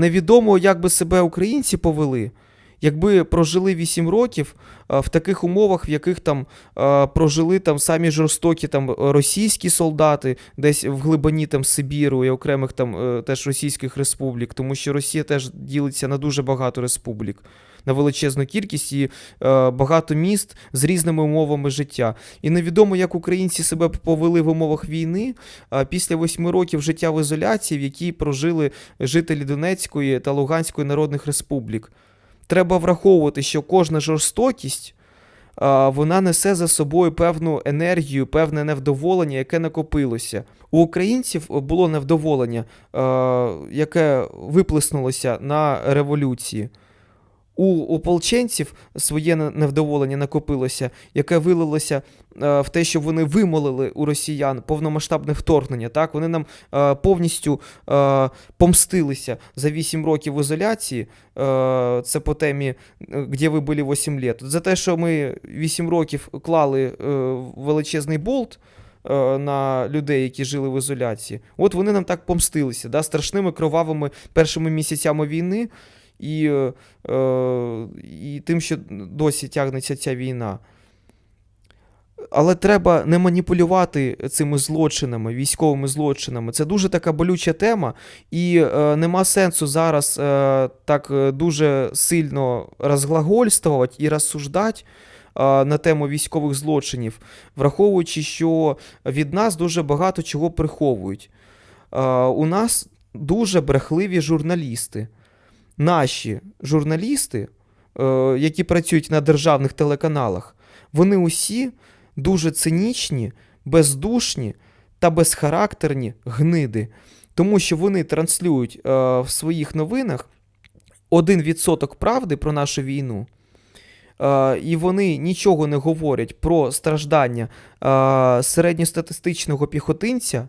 Невідомо, як би себе українці повели, якби прожили 8 років е, в таких умовах, в яких там е, прожили там самі жорстокі там російські солдати, десь в глибині там Сибіру і окремих там е, теж російських республік, тому що Росія теж ділиться на дуже багато республік. На величезну кількість і е, багато міст з різними умовами життя. І невідомо, як українці себе повели в умовах війни а після восьми років життя в ізоляції, в якій прожили жителі Донецької та Луганської народних республік. Треба враховувати, що кожна жорстокість вона несе за собою певну енергію, певне невдоволення, яке накопилося. У українців було невдоволення, яке виплеснулося на революції. У ополченців своє невдоволення накопилося, яке вилилося е, в те, що вони вимолили у росіян повномасштабне вторгнення. Так, вони нам е, повністю е, помстилися за 8 років ізоляції. Це по темі, де ви були 8 літ. За те, що ми 8 років клали величезний болт. На людей, які жили в ізоляції, от вони нам так помстилися, да, страшними кровавими першими місяцями війни, і, е, і тим, що досі тягнеться ця війна. Але треба не маніпулювати цими злочинами, військовими злочинами. Це дуже така болюча тема, і е, нема сенсу зараз е, так е, дуже сильно розглагольствувати і розсуждати е, на тему військових злочинів, враховуючи, що від нас дуже багато чого приховують. У нас дуже брехливі журналісти. Наші журналісти, е, які працюють на державних телеканалах, вони усі дуже цинічні, бездушні та безхарактерні гниди, тому що вони транслюють е, в своїх новинах 1% правди про нашу війну. Е, і вони нічого не говорять про страждання середньостатистичного піхотинця,